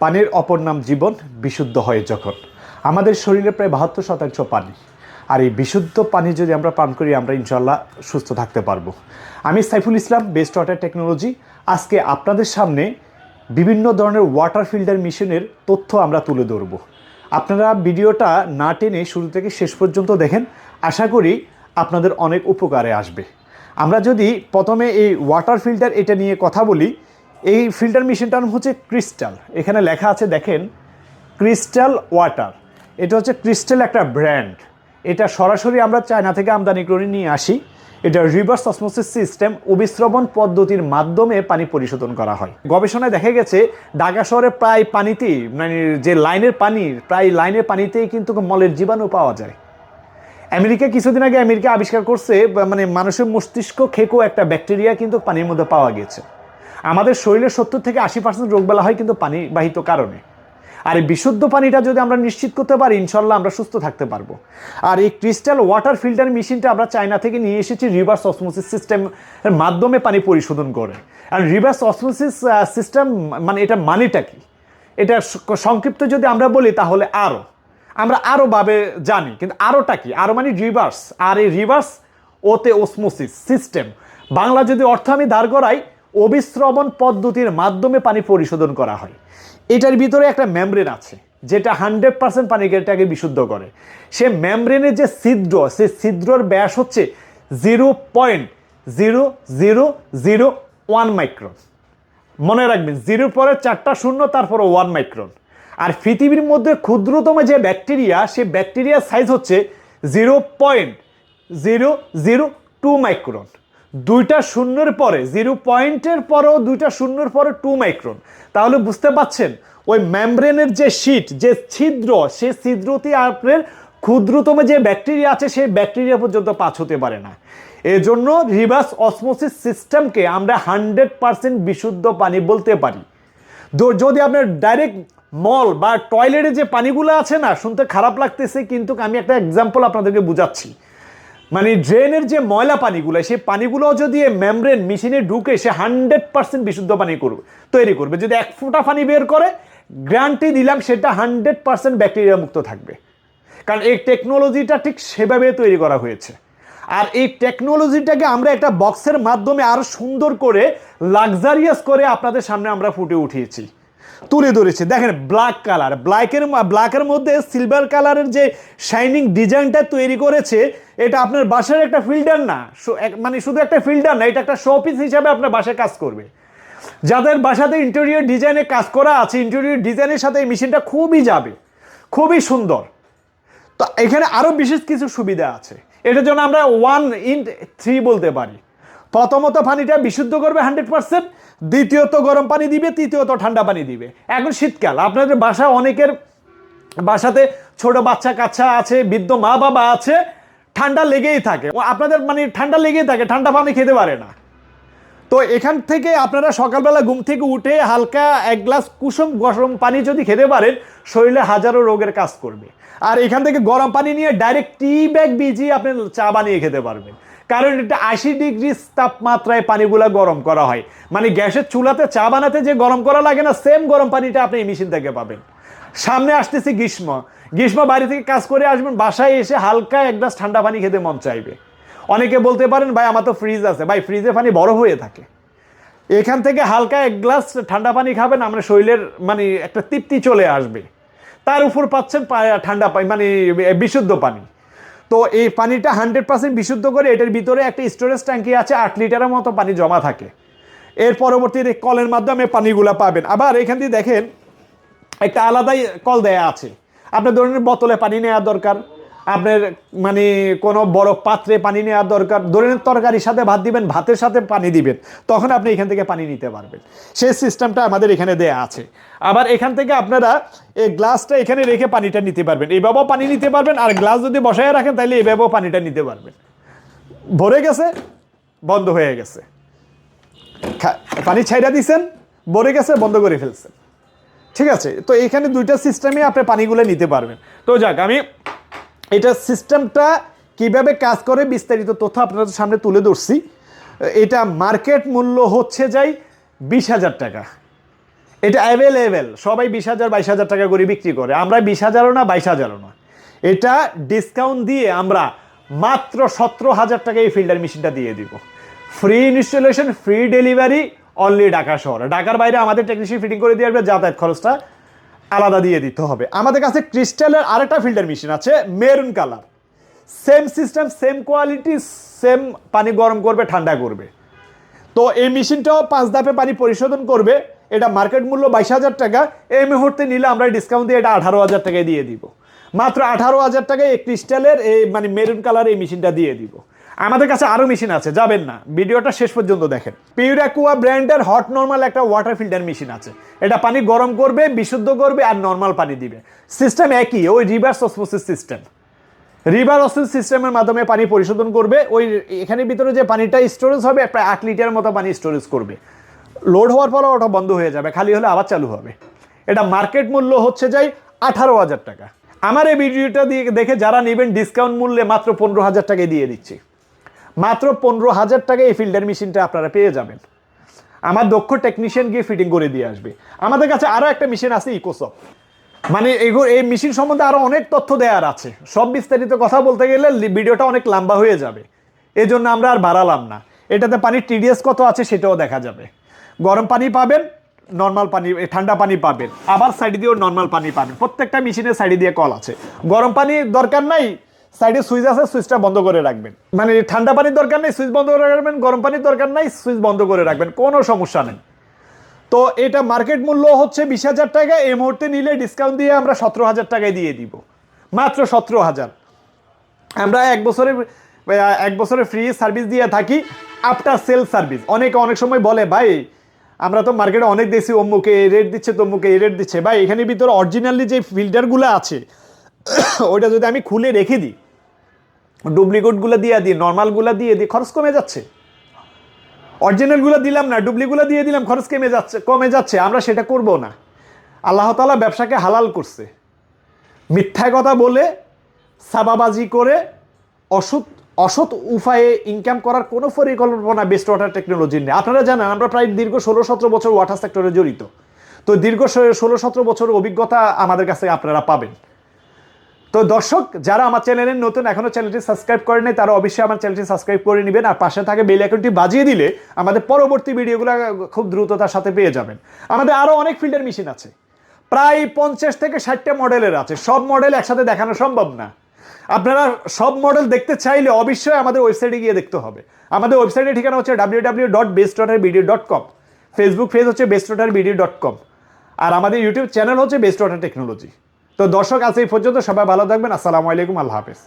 পানির অপর নাম জীবন, বিশুদ্ধ হয় যখন। আমাদের শরীরে প্রায় বাহাত্তর শতাংশ পানি। আর এই বিশুদ্ধ পানি যদি আমরা পান করি, আমরা ইনশাল্লাহ সুস্থ থাকতে পারব। আমি Saiful Islam best water technology আজকে আপনাদের সামনে বিভিন্ন ধরনের ওয়াটার ফিল্টার মেশিনের তথ্য আমরা তুলে ধরবো। আপনারা ভিডিওটা না টেনে শুরু থেকে শেষ পর্যন্ত দেখেন। আশা করি আপনাদের অনেক উপকারে আসবে। আমরা যদি প্রথমে এই ওয়াটার ফিল্টার এটা নিয়ে কথা বলি এই ফিল্টার মেশিনটার নাম হচ্ছে ক্রিস্টাল। এখানে লেখা আছে, দেখেন, ক্রিস্টাল ওয়াটার। এটা হচ্ছে ক্রিস্টাল একটা ব্র্যান্ড। এটা সরাসরি আমরা চায়না থেকে আমদানি করে নিয়ে আসি। এটা রিভার্স অসমোসিস সিস্টেম অবিশ্রবণ পদ্ধতির মাধ্যমে পানি পরিশোধন করা হয়। গবেষণায় দেখা গেছে, ঢাকা শহরে প্রায় পানিতেই মানে যে লাইনের পানি, প্রায় লাইনের পানিতেই কিন্তু মলের জীবাণু পাওয়া যায়। আমেরিকা কিছুদিন আগে আমেরিকা আবিষ্কার করছে মানে মানুষের মস্তিষ্ক খেকো একটা ব্যাকটেরিয়া কিন্তু পানির মধ্যে পাওয়া গেছে। আমাদের শরীরের সত্তর থেকে আশি পার্সেন্ট রোগবেলা হয় কিন্তু পানিবাহিত কারণে। আর এই বিশুদ্ধ পানিটা যদি আমরা নিশ্চিত করতে পারি, ইনশাল্লাহ আমরা সুস্থ থাকতে পারব। আর এই ক্রিস্টাল ওয়াটার ফিল্টার মেশিনটা আমরা চায়না থেকে নিয়ে এসেছি, রিভার্স অসমোসিস সিস্টেমের মাধ্যমে পানি পরিশোধন করে। আর রিভার্স অসমোসিস সিস্টেম মানে এটা মানেটা কি? এটা সংক্ষিপ্ত যদি আমরা বলি তাহলে আরও আমরা আরও ভাবে জানি, কিন্তু আরোটা কি? আরও মানে রিভার্স। আর এই রিভার্স ওতে ওসমোসিস সিস্টেম। বাংলা যদি অর্থ আমি দাঁড় করাই অবিশ্রবণ পদ্ধতির মাধ্যমে পানি পরিশোধন করা হয়। এটার ভিতরে একটা মেমব্রেন আছে, যেটা হান্ড্রেড পার্সেন্ট পানিটাকে বিশুদ্ধ করে। সে মেমব্রেনের যে ছিদ্র, সে ছিদ্রর ব্যাস হচ্ছে zero point zero zero zero one micron মনে রাখবেন জিরোর পরে চারটা শূন্য তারপরে ওয়ান মাইক্রন আর পৃথিবীর মধ্যে ক্ষুদ্রতম যে ব্যাকটেরিয়া সে ব্যাকটেরিয়ার সাইজ হচ্ছে zero point zero zero two micron দুইটা শূন্যের পরে, জিরো পয়েন্টের পরেও দুইটা শূন্যর পরে টু মাইক্রন তাহলে বুঝতে পাচ্ছেন, ওই ম্যামব্রেনের যে শীট যে ছিদ্র, সে ছিদ্রতে আপনার ক্ষুদ্রতম যে ব্যাকটেরিয়া আছে, সেই ব্যাকটেরিয়া পর্যন্ত পাঁচ হতে পারে না। এজন্য রিভার্স অসমোসিস সিস্টেমকে আমরা হান্ড্রেড পার্সেন্ট বিশুদ্ধ পানি বলতে পারি। যদি আপনার ডাইরেক্ট মল বা টয়লেটে যে পানিগুলো আছে না, শুনতে খারাপ লাগতেছে, কিন্তু আমি একটা এক্সাম্পল আপনাদেরকে বুঝাচ্ছি। মানে ড্রেনের যে ময়লা পানিগুলো, সেই পানিগুলো যদি মেমব্রেন মেশিনে ঢুকে সে হান্ড্রেড পার্সেন্ট বিশুদ্ধ পানি করবে, তৈরি করবে। যদি এক ফোঁটা পানি বের করে গ্যারান্টি দিলাম সেটা হান্ড্রেড পার্সেন্ট ব্যাকটেরিয়া মুক্ত থাকবে। কারণ এই টেকনোলজিটা ঠিক সেভাবে তৈরি করা হয়েছে। আর এই টেকনোলজিটাকে আমরা একটা বক্সের মাধ্যমে আরও সুন্দর করে লাক্সারিয়াস করে আপনাদের সামনে আমরা ফুটে উঠিয়েছি। তুলে ধরেছে। দেখেন ব্ল্যাক কালার ব্ল্যাকের ব্ল্যাকের মধ্যে সিলভার কালারের যে শাইনিং ডিজাইনটা তৈরি করেছে, এটা আপনার বাসার একটা ফিল্টার না। মানে শুধু একটা ফিল্টার না, এটা একটা শোপিস হিসাবে আপনার বাসায় কাজ করবে। যাদের বাসাতে ইন্টেরিয়র ডিজাইনে কাজ করা আছে ইন্টেরিয়র ডিজাইনের সাথে এই মেশিনটা খুবই যাবে। খুবই সুন্দর। তো এখানে আরও বিশেষ কিছু সুবিধা আছে। এটার জন্য আমরা ওয়ান ইন থ্রি বলতে পারি। প্রথমত পানিটা বিশুদ্ধ করবে হান্ড্রেড পার্সেন্ট, দ্বিতীয়ত গরম পানি দিবে, তৃতীয়ত ঠান্ডা পানি দিবে। এখন শীতকাল, আপনাদের বাসা অনেকের বাসাতে ছোট বাচ্চা কাচ্চা আছে, বৃদ্ধ মা বাবা আছে, ঠান্ডা লেগেই থাকে। আপনাদের মানে ঠান্ডা লেগেই থাকে, ঠান্ডা পানি খেতে পারে না। তো এখান থেকে আপনারা সকালবেলা ঘুম থেকে উঠে হালকা এক গ্লাস কুসুম গরম পানি যদি খেতে পারেন, শরীরে হাজারো রোগের কাজ করবে। আর এখান থেকে গরম পানি নিয়ে ডাইরেক্ট টি ব্যাগ ভিজিয়ে আপনি চা বানিয়ে খেতে পারবেন। কারণ এটা আশি ডিগ্রি তাপমাত্রায় পানিগুলা গরম করা হয়। মানে গ্যাসের চুলাতে চা বানাতে যে গরম করা লাগে না, সেম গরম পানিটা আপনি এই মেশিন থেকে পাবেন। সামনে আসতেছে গ্রীষ্ম। গ্রীষ্ম বাড়ি থেকে কাজ করে আসবেন, বাসায় এসে হালকা এক গ্লাস ঠান্ডা পানি খেতে মন চাইবে। অনেকে বলতে পারেন, ভাই, আমার তো ফ্রিজ আছে। ভাই, ফ্রিজে পানি বড় হয়ে থাকে। এখান থেকে হালকা এক গ্লাস ঠান্ডা পানি খাবেন আমরা শরীরের মানে একটা তৃপ্তি চলে আসবে। তার উপর পাচ্ছেন ঠান্ডা পানি মানে বিশুদ্ধ পানি। তো এই পানিটা হান্ড্রেড পার্সেন্ট বিশুদ্ধ করে এটার ভিতরে একটা স্টোরেজ ট্যাঙ্কি আছে, আট লিটারের মতো পানি জমা থাকে। এর পরবর্তীতে কলের মাধ্যমে পানিগুলো পাবেন। আবার এখান দিয়ে দেখেন, একটা আলাদাই কল দেয়া আছে। আপনার ধরনের বোতলে পানি নেওয়া দরকার। আপনার মানে কোনো বড় পাত্রে পানি নেওয়ার দরকার, ধরে নিন তরকারির সাথে ভাত দিবেন, ভাতের সাথে পানি দিবেন, তখন আপনি এখান থেকে পানি নিতে পারবেন। সেই সিস্টেমটা আমাদের এখানে দেয়া আছে। আবার এখান থেকে আপনারা এই গ্লাসটা এখানে রেখে পানিটা নিতে পারবেন। এইভাবেও পানি নিতে পারবেন, আর গ্লাস যদি বসায় রাখেন তাহলে এইভাবেও পানিটা নিতে পারবেন। ভরে গেছে, বন্ধ হয়ে গেছে। পানি ছাইড়া দিছেন, ভরে গেছে, বন্ধ করে ফেলছেন। ঠিক আছে? তো এখানে দুইটা সিস্টেমে আপনি পানিগুলো নিতে পারবেন। তো যাক, আমি এটা সিস্টেমটা কীভাবে কাজ করে বিস্তারিত তথ্য আপনাদের সামনে তুলে ধরছি। এটা মার্কেট মূল্য হচ্ছে যাই বিশ হাজার টাকা। এটা অ্যাভেলেবেল সবাই বিশ হাজার, বাইশ হাজার টাকা করে বিক্রি করে। আমরা বিশ হাজারও না, বাইশ হাজারও না। এটা ডিসকাউন্ট দিয়ে আমরা মাত্র সতেরো হাজার টাকা এই ফিল্টার মেশিনটা দিয়ে দিব। Free installation free delivery only Dhaka শহরে। ঢাকার বাইরে আমাদের টেকনিশিয়ান ফিটিং করে দিয়ে আসবে, যাতায়াত খরচটা আলাদা দিয়ে দিতে হবে। আমাদের কাছে ক্রিস্টালের আরেকটা ফিল্টার মেশিন আছে, maroon colour. Same system same quality same পানি গরম করবে, ঠান্ডা করবে। তো এই মেশিনটাও পাঁচ ধাপে পানি পরিশোধন করবে। এটা মার্কেট মূল্য বাইশ হাজার টাকা। এই মুহূর্তে নিলে আমরা ডিসকাউন্ট দিয়ে এটা আঠারো হাজার টাকায় দিয়ে দিব। মাত্র আঠারো হাজার টাকায় এই ক্রিস্টালের, এই মানে মেরুন কালার এই মেশিনটা দিয়ে দিব। আমাদের কাছে আরও মেশিন আছে, যাবেন না। ভিডিওটা শেষ পর্যন্ত দেখেন। পিউরাকুয়া ব্র্যান্ডের হট নর্মাল একটা ওয়াটার ফিল্টার মেশিন আছে। এটা পানি গরম করবে, বিশুদ্ধ করবে আর নর্মাল পানি দিবে। সিস্টেম একই, ওই রিভার্স অসমোসিস সিস্টেম রিভার অসিস সিস্টেমের মাধ্যমে পানি পরিশোধন করবে, ওই এখানে ভিতরে যে পানিটা স্টোরেজ হবে, প্রায় আট লিটার মতো পানি স্টোরেজ করবে। লোড হওয়ার পর ওটা বন্ধ হয়ে যাবে, খালি হলে আবার চালু হবে। এটা মার্কেট মূল্য হচ্ছে যাই আঠারো হাজার টাকা। আমার এই ভিডিওটা দিয়ে দেখে যারা নেবেন ডিসকাউন্ট মূল্যে মাত্র পনেরো হাজার টাকায় দিয়ে দিচ্ছি। মাত্র পনেরো হাজার টাকায় এই ফিল্টার মেশিনটা আপনারা পেয়ে যাবেন। আমার দক্ষ টেকনিশিয়ান গিয়ে ফিটিং করে দিয়ে আসবে। আমাদের কাছে আরও একটা মেশিন আছে ইকোসপ মানে এগুলো এই মেশিন সম্বন্ধে আরও অনেক তথ্য দেওয়ার আছে। সব বিস্তারিত কথা বলতে গেলে ভিডিওটা অনেক লম্বা হয়ে যাবে। এই জন্য আমরা আর বাড়ালাম না। এটাতে পানির টিডিএস কত আছে সেটাও দেখা যাবে। গরম পানি পাবেন নর্মাল পানি ঠান্ডা পানি পাবেন। আবার সাইড দিয়েও নর্মাল পানি পাবেন। প্রত্যেকটা মেশিনের সাইডে দিয়ে কল আছে। গরম পানি দরকার নাই সাইডে সুইচ আছে, সুইচটা বন্ধ করে রাখবেন। মানে ঠান্ডা পানির দরকার নেই, সুইচ বন্ধ করে রাখবেন, গরম পানির দরকার নাই, সুইচ বন্ধ করে রাখবেন, কোনো সমস্যা নেই। তো এটা মার্কেট মূল্য হচ্ছে বিশ হাজার টাকা, এই মুহূর্তে নিলে ডিসকাউন্ট দিয়ে আমরা সতেরো হাজার টাকায় দিয়ে দিব। মাত্র সতেরো হাজার। আমরা এক বছরে এক বছরে ফ্রি সার্ভিস দিয়ে থাকি আফটার সেল সার্ভিস অনেকে অনেক সময় বলে, ভাই, আমরা তো মার্কেটে অনেক দেখছি, অমুকে এই রেট দিচ্ছে, তমুকে এই রেট দিচ্ছে। ভাই, এখানে ভিতরে অরিজিনালি যে ফিল্টারগুলো আছে, ওইটা যদি আমি খুলে রেখে দিই ডুপ্লিকেটগুলো দিয়ে দিই, নর্মালগুলো দিয়ে দিই, খরচ কমে যাচ্ছে। অরিজিনালগুলো দিলাম না, ডুপ্লিগুলো দিয়ে দিলাম, খরচ কমে যাচ্ছে কমে যাচ্ছে, আমরা সেটা করব না। আল্লাহ তালা ব্যবসাকে হালাল করছে। মিথ্যা কথা বলে সাবাবাজি করে অসৎ অসৎ উপায়ে ইনকাম করার কোনো পরিকল্পনা বেস্ট ওয়াটার টেকনোলজি নেই। আপনারা জানেন, আমরা প্রায় দীর্ঘ ষোলো সতেরো বছর ওয়াটার সেক্টরে জড়িত। তো দীর্ঘ ষোলো সতেরো বছর অভিজ্ঞতা আমাদের কাছে আপনারা পাবেন। তো দর্শক, যারা আমার চ্যানেলের নতুন, এখনও চ্যানেলটি সাবস্ক্রাইব করেনি তারা অবশ্যই আমার চ্যানেলটি সাবস্ক্রাইব করে নেবেন আর পাশে থাকে বেল আইকনটি বাজিয়ে দিলে আমাদের পরবর্তী ভিডিওগুলো খুব দ্রুততার সাথে পেয়ে যাবেন। আমাদের আরও অনেক ফিল্টার মেশিন আছে। প্রায় পঞ্চাশ থেকে ষাটটা মডেলের আছে। সব মডেল একসাথে দেখানো সম্ভব না। আপনারা সব মডেল দেখতে চাইলে অবশ্যই আমাদের ওয়েবসাইটে গিয়ে দেখতে হবে। আমাদের ওয়েবসাইটের ঠিকানা হচ্ছে W W dot best video dot com Facebook page হচ্ছে বেস্ট ভিডিও ডট কম আর আমাদের ইউটিউব চ্যানেল হচ্ছে বেস্ট টেকনোলজি তো দর্শক আজ এই পর্যন্ত সবাই ভালো থাকবেন। আসসালামু আলাইকুম আল্লাহ হাফেজ।